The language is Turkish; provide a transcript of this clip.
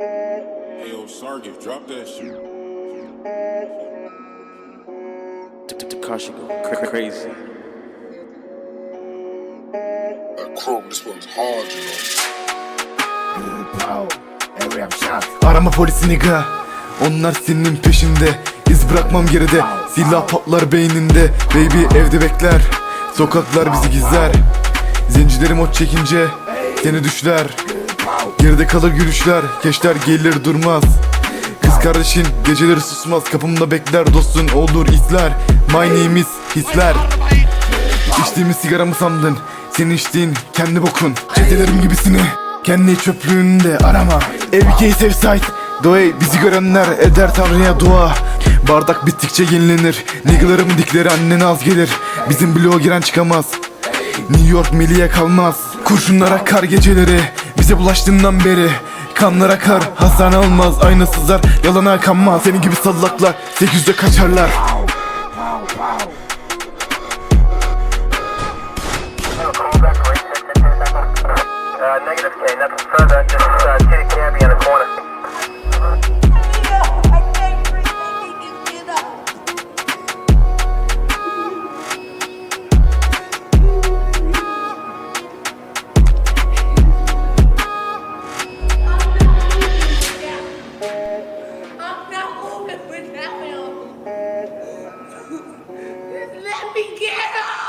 Hey, yo, Sargis, drop that shit. Takashi go cra- crazy. Chrome, this one's hard, you know. Arama polisi nigga Onlar senin peşinde İz bırakmam geride Silah patlar beyninde Baby evde bekler Sokaklar bizi gizler Zencilerim ot çekince Seni düşler Geride kalır gülüşler Keşler gelir durmaz. Kız kardeşin geceleri susmaz Kapımda bekler dostun olur izler. My name is hisler. İçtiğimiz sigaramı sandın Senin içtiğin kendi bokun. Çetelerim gibisini kendi çöplüğünde arama. Evkeyi sev site Doey bizi görenler eder tanrıya dua. Bardak bittikçe yenilenir Niggalarımın dikleri annene az gelir. Bizim bloğa giren çıkamaz New York milliye kalmaz. Kurşunlara kar geceleri bize bulaştığından beri Kanlar akar, hastane olmaz, ayna sızar. Yalana kanmaz, senin gibi sallaklar 800'de kaçarlar. Negative K, nothing further, just uh, Let me get up.